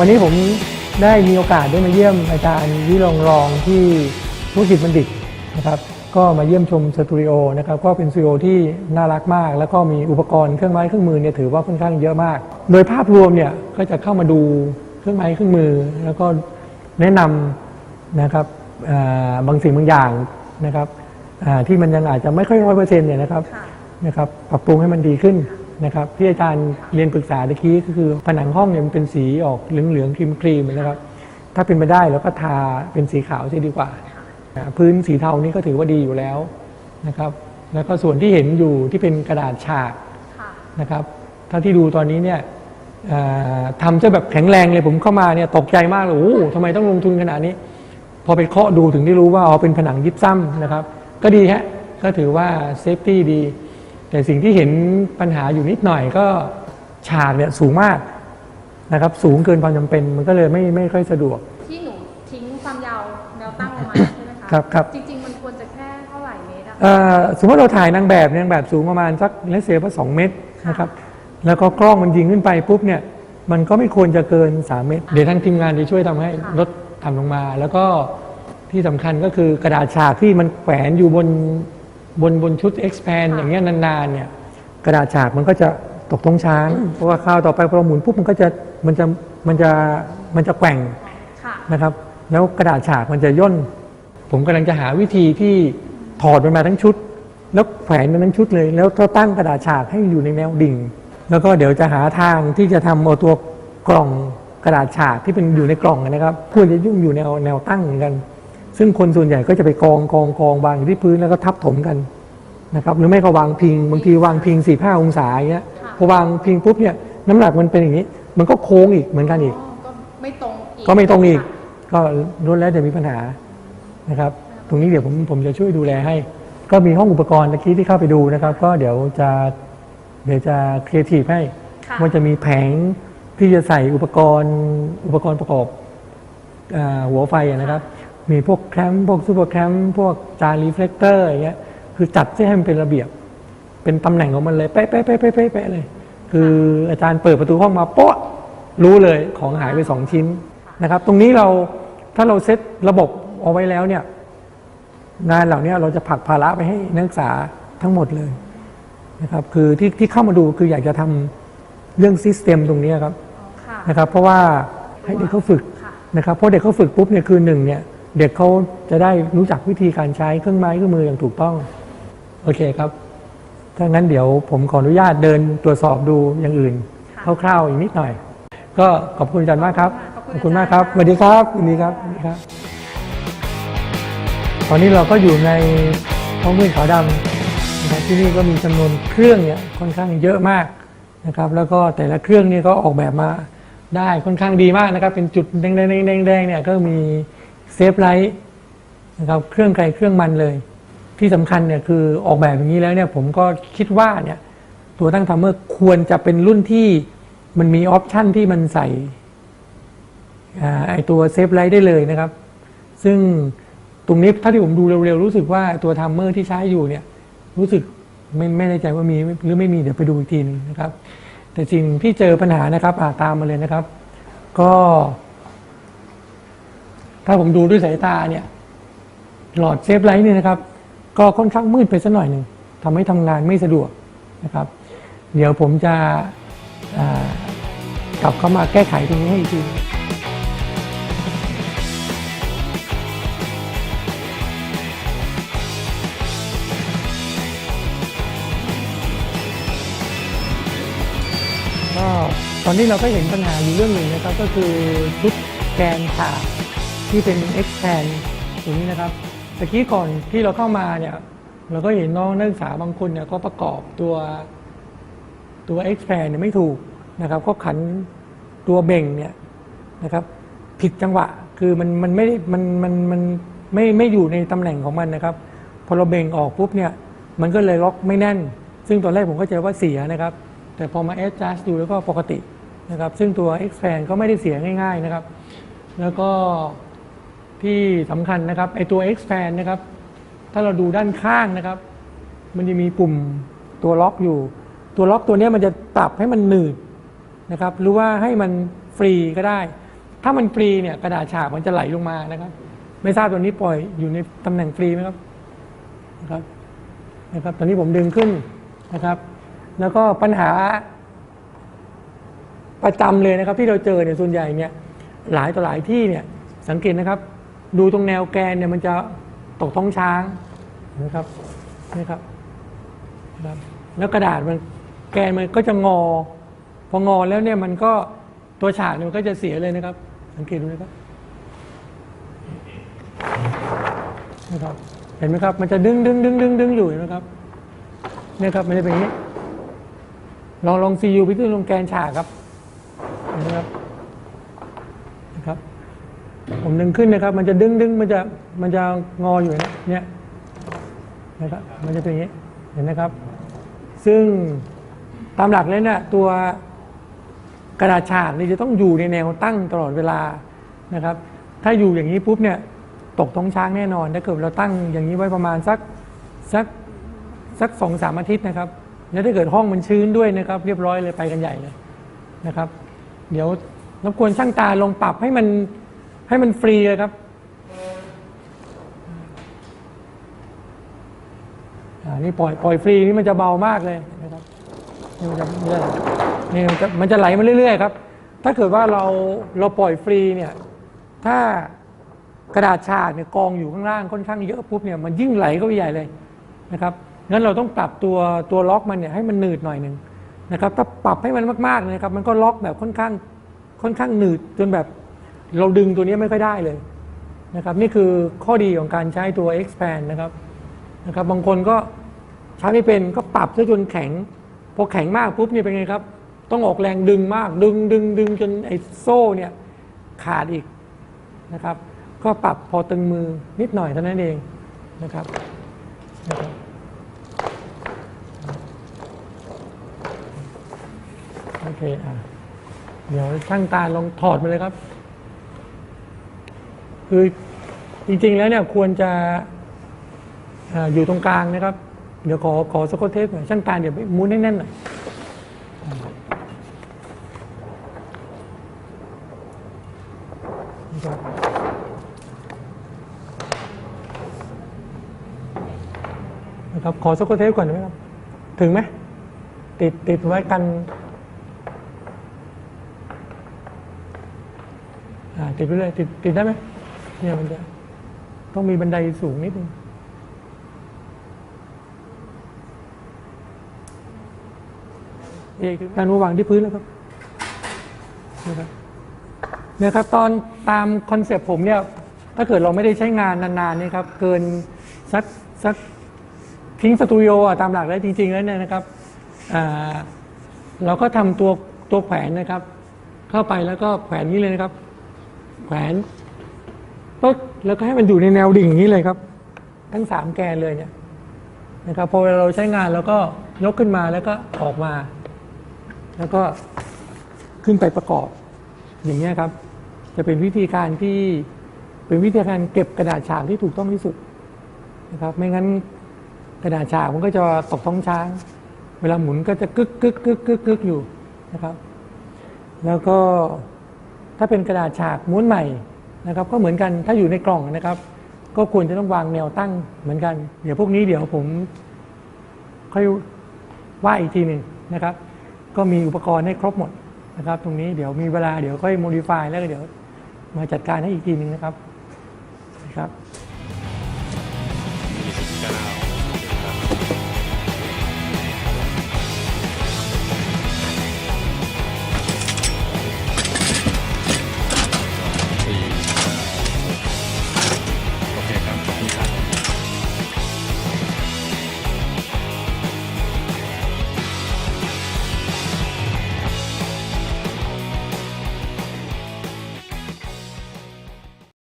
วันนี้ผมได้มีโอกาสได้มาเยี่ยมอาจารย์วิรองรองที่ธุรกิจบัณฑิตนะครับก็มาเยี่ยมชมสตูดิโอนะครับก็เป็นสตูดิโอที่น่ารักมาก แล้วก็มีอุปกรณ์เครื่องไม้เครื่องมือเนี่ยถือว่าค่อนข้างเยอะมาก โดยภาพรวมเนี่ยก็จะเข้ามาดูเครื่องไม้เครื่องมือ แล้วก็แนะนำนะครับอ่าบางสิ่งบางอย่างนะครับอ่าที่มันยังอาจจะไม่ค่อยร้อยเปอร์เซ็นต์เนี่ยนะครับค่ะนะครับปรับปรุงให้มันดีขึ้น นะครับที่อาจารย์เรียนปรึกษาตะกี้ก็คือผนังห้องเนี่ยมันเป็นสีออกเหลืองๆครีมครีมๆนะครับ ถ้าเป็นไปได้เราก็ทาเป็นสีขาวจะดีกว่าอ่า พื้นสีเทานี่ก็ถือว่าดีอยู่แล้วนะครับ แล้วก็ส่วนที่เห็นอยู่ที่เป็นกระดาษฉากค่ะนะครับเท่าที่ดูตอนนี้เนี่ยอ่าทำจะแบบแข็งแรงเลยผมเข้ามาเนี่ยตกใจมากเลยโอ้โหทำไมต้องลงทุนขนาดนี้ พอไปเคาะดูถึงได้รู้ว่าอ๋อเป็นผนังยิบซ้ำนะครับ ก็ดีฮะก็ถือว่าเซฟตี้ดี แต่สิ่งที่เห็นปัญหาอยู่นิดหน่อยก็ฉากเนี่ยสูงมากนะครับ สูงเกินความจำเป็นมันก็เลยไม่ไม่ค่อยสะดวก ที่หนูทิ้งความยาวแนวตั้งลงมาใช่ไหมคะครับครับจริงๆ มันควรจะแค่เท่าไหร่เมตรอะเอ่อสมมติเราถ่ายนางแบบนางแบบสูงประมาณสักเลเซว่าสองเมตรนะครับแล้วก็กล้องมันยิงขึ้นไปปุ๊บเนี่ยมันก็ไม่ควรจะเกิน 3 เมตร เดี๋ยวทางทีมงานจะช่วยทำให้ลดต่ำลงมา แล้วก็ที่สำคัญก็คือกระดาษฉากที่มันแขวนอยู่บน บนบนชุด expand อย่างเงี้ยนานๆเนี่ยกระดาษฉากมันก็จะตกท้องช้าง เพราะว่าคราวต่อไปพอเราหมุนปุ๊บมันก็จะมันจะมันจะมันจะแกว่งค่ะนะครับ แล้วกระดาษฉากมันจะย่น ผมกำลังจะหาวิธีที่ถอดมันมาทั้งชุด แล้วแขวนมันทั้งชุดเลย แล้วก็ตั้งกระดาษฉากให้อยู่ในแนวดิ่ง แล้วก็เดี๋ยวจะหาทางที่จะทำเอาตัวกล่องกระดาษฉากที่เป็นอยู่ในกล่องนะครับ ควรจะยุ่งอยู่แนวแนวตั้งเหมือนกัน ซึ่งคนส่วนใหญ่ก็จะไปกองกองกองวางอยู่ที่พื้นแล้วก็ทับถมกันนะครับ หรือไม่ก็วางพิง บางทีวางพิงสี่ห้าองศาอย่างเงี้ยค่ะพอวางพิงปุ๊บเนี่ยน้ำหนักมันเป็นอย่างนี้ มันก็โค้งอีกเหมือนกันอีกอ๋อก็ไม่ตรงอีกก็ไม่ตรงอีกค่ะก็ล้วนแล้วจะมีปัญหานะครับ ตรงนี้เดี๋ยวผมผมจะช่วยดูแลให้ ก็มีห้องอุปกรณ์ตะกี้ที่เข้าไปดูนะครับ ก็เดี๋ยวจะเดี๋ยวจะครีเอทีฟให้ค่ะว่าจะมีแผงที่จะใส่อุปกรณ์อุปกรณ์ประกอบอ่าหัวไฟอะนะครับ มีพวกแคมป์พวกซูเปอร์แคมป์พวกจานรีเฟลกเตอร์อย่างเงี้ยคือจัดให้มันเป็นระเบียบ เป็นตำแหน่งของมันเลยเป๊ะเป๊ะเป๊ะเป๊ะเป๊ะเป๊ะเลย คืออาจารย์เปิดประตูห้องมาโป๊ะรู้เลยของหายไปสองชิ้นนะครับ ตรงนี้เราถ้าเราเซตระบบเอาไว้แล้วเนี่ย งานเหล่านี้เราจะผลักภาระไปให้นักศึกษาทั้งหมดเลยนะครับ คือที่ที่เข้ามาดูคืออยากจะทำเรื่องซิสเต็มตรงนี้ครับอ๋อค่ะนะครับ เพราะว่าให้เด็กเขาฝึกค่ะนะครับเพราะเด็กเขาฝึกปุ๊บเนี่ยคือหนึ่งเนี่ย เด็กเขาจะได้รู้จักวิธีการใช้เครื่องไม้เครื่องมืออย่างถูกต้อง โอเคครับ ถ้างั้นเดี๋ยวผมขออนุญาตเดินตรวจสอบดูอย่างอื่นค่ะคร่าวๆอีกนิดหน่อย ก็ขอบคุณอาจารย์มากครับ ขอบคุณขอบคุณมากอาคจารรับย์สวัสดีครับสวัสดีครับสวัสดีครับ ตอนนี้เราก็อยู่ในห้องมืดขาวดำนะครับที่นี่ก็มีจำนวนเครื่องเนี่ยค่อนข้างเยอะมากนะครับ แล้วก็แต่ละเครื่องเนี่ยก็ออกแบบมาได้ค่อนข้างดีมากนะครับ เป็นจุดแดงๆๆๆๆเนี่ยก็มี เซฟไลท์นะครับเครื่องไกลเครื่องมันเลย ที่สำคัญเนี่ยคือออกแบบอย่างนี้แล้วเนี่ยผมก็คิดว่าเนี่ยตัวตั้งทำเมอร์ควรจะเป็นรุ่นที่มันมีออปชันที่มันใส่ไอตัวเซฟไลท์ได้เลยนะครับ ซึ่งตรงนี้ถ้าที่ผมดูเร็วๆ รู้สึกว่าตัวทัมเมอร์ที่ใช้อยู่เนี่ยรู้สึกไม่ไม่แน่ใจว่ามีหรือไม่มีเดี๋ยวไปดูอีกทีนึงนะครับ แต่สิ่งที่เจอปัญหานะครับตามมาเลยนะครับ ก็ ถ้าผมดูด้วยสายตาเนี่ย หลอดเซฟไลท์เนี่ยนะครับ ก็ค่อนข้างมืดไปสักหน่อยหนึ่งทำให้ทำงานไม่สะดวกนะครับ เดี๋ยวผมจะกลับเข้ามาแก้ไขตรงนี้ให้อีกทีก็ตอนนี้เราก็เห็นปัญหาอยู่เรื่องหนึ่งนะครับก็คือชุดแกนฉาก ที่เป็น expand ตรงนี้นะครับตะกี้ก่อนที่เราเข้ามาเนี่ยเราก็เห็นน้องนักศึกษาบางคนเนี่ยก็ประกอบตัวตัว expand เนี่ยไม่ถูกนะครับ ก็ขันตัวเบ่งเนี่ยนะครับ ผิดจังหวะคือมันมันไม่มันมันมันไม่ไม่อยู่ในตำแหน่งของมันนะครับ พอเราเบ่งออกปุ๊บเนี่ยมันก็เลยล็อกไม่แน่น ซึ่งตอนแรกผมก็เจอว่าเสียนะครับ แต่พอมา adjust ดูแล้วก็ปกตินะครับ ซึ่งตัว expand ก็ไม่ได้เสียง่าย ๆนะครับ แล้วก็ ที่สำคัญนะครับไอตัว expand นะครับ ถ้าเราดูด้านข้างนะครับ มันจะมีปุ่มตัวล็อกอยู่ ตัวล็อกตัวนี้มันจะปรับให้มันหนืดนะครับ หรือว่าให้มันฟรีก็ได้ ถ้ามันฟรีเนี่ยกระดาษฉากมันจะไหลลงมานะครับ ไม่ทราบตัวนี้ปล่อยอยู่ในตำแหน่งฟรีไหมครับนะครับนะครับ ตอนนี้ผมดึงขึ้นนะครับ แล้วก็ปัญหาประจำเลยนะครับ ที่เราเจอเนี่ยส่วนใหญ่เนี่ยหลายต่อหลายที่เนี่ยสังเกตนะครับ ดูตรงแนวแกนเนี่ยมันจะตกท้องช้างนะครับนะครับนะครับ แล้วกระดาษมันแกนมันก็จะงอ พองอแล้วเนี่ยมันก็ตัวฉากเนี่ยมันก็จะเสียเลยนะครับ สังเกตดูนะครับนะครับ เห็นไหมครับ มันจะดึงดึงดึงดึงดึงอยู่นไหมครับเนี่ยครับ มันจะเป็นอย่างนี้ ลองลองซียูไปที่ตรงแกนฉากครับเห็นไหมครับนะครับ ผมดึงขึ้นนะครับ มันจะดึงดึงมันจะมันจะงออยู่นะเนี่ยนะครับมันจะเป็นอย่างนี้เห็นไหมครับ ซึ่งตามหลักแล้วเนี่ยตัวกระดาษฉากนี่จะต้องอยู่ในแนวตั้งตลอดเวลานะครับ ถ้าอยู่อย่างนี้ปุ๊บเนี่ยตกท้องช้างแน่นอน ถ้าเกิดเราตั้งอย่างนี้ไว้ประมาณสักสักสักสองสามอาทิตย์นะครับ แล้วถ้าเกิดห้องมันชื้นด้วยนะครับ เรียบร้อยเลยไปกันใหญ่เลยนะครับ เดี๋ยวรบกวนช่างตาลงปรับให้มัน ให้มันฟรีเลยครับอ่านี่ปล่อยปล่อยฟรีนี่มันจะเบามากเลยนะครับนี่มันจะนี่มันจะมันจะไหลมาเรื่อยๆครับ ถ้าเกิดว่าเราเราปล่อยฟรีเนี่ยถ้ากระดาษฉากเนี่ยกองอยู่ข้างล่างค่อนข้างเยอะปุ๊บเนี่ยมันยิ่งไหลก็ใหญ่เลยนะครับงั้นเราต้องปรับตัวตัวล็อกมันเนี่ยให้มันหนืดหน่อยหนึ่งนะครับถ้าปรับให้มันมากๆนะครับ มันก็ล็อกแบบค่อนข้างค่อนข้างหนืดจนแบบ เราดึงตัวนี้ไม่ค่อยได้เลยนะครับ นี่คือข้อดีของการใช้ตัว expand นะครับนะครับ บางคนก็ใช้ไม่เป็นก็ปรับซะจนแข็ง พอแข็งมากปุ๊บเนี่ยเป็นไงครับ ต้องออกแรงดึงมากดึงดึงดึงจนไอ้โซ่เนี่ยขาดอีกนะครับ ก็ปรับพอตึงมือนิดหน่อยเท่านั้นเองนะครับนะครับโอเคอะเดี๋ยวช่างตาลองถอดมาเลยครับ คือจริง ๆ แล้วเนี่ยควรจะออยู่ตรงกลางนะครับ เดี๋ยวขอขอสกอตเทปหน่อยช่างตารเดี๋ยวไปม้วนให้แน่นหน่อยนะครับขอสกอตเทปก่อนได้ไหมครับ ถึงไหมติดติดไว้กันติดไปเลยติดติดได้ไหม เนี่ยมันจะต้องมีบันไดสูงนิดนึงเอกการวางที่พื้นแล้วครับนะครับเนี่ยครับตอนตามคอนเซปต์ผมเนี่ยถ้าเกิดเราไม่ได้ใช้งานนานๆเนี่ยครับเกินสักสักทิ้งสตูดิโออะตามหลักแล้วจริง ๆ แล้วเนี่ยนะครับอ่าเราก็ทำตัวตัวแขวนนะครับ เข้าไปแล้วก็แขวนนี้เลยนะครับ แขวน ปึ๊กแล้วก็ให้มันอยู่ในแนวดิ่งอย่างนี้เลยครับ ทั้งสามแกนเลยเนี่ยนะครับพอเวลาเราใช้งานเราก็ยกขึ้นมาแล้วก็ออกมา แล้วก็ขึ้นไปประกอบ อย่างนี้ยครับ จะเป็นวิธีการที่เป็นวิธีการเก็บกระดาษฉากที่ถูกต้องที่สุดนะครับ ไม่งั้นกระดาษฉากมันก็จะตกท้องช้าง เวลาหมุนก็จะกึกกึกกึกกึกกึกอยู่นะครับ แล้วก็ถ้าเป็นกระดาษฉากม้วนใหม่ นะครับก็เหมือนกันถ้าอยู่ในกล่องนะครับ ก็ควรจะต้องวางแนวตั้งเหมือนกัน เดี๋ยวพวกนี้เดี๋ยวผมค่อยว่าอีกทีหนึ่งนะครับ ก็มีอุปกรณ์ให้ครบหมดนะครับ ตรงนี้เดี๋ยวมีเวลาเดี๋ยวค่อยโมดิฟายแล้วก็เดี๋ยวมาจัดการให้อีกทีหนึ่งนะครับนะครับ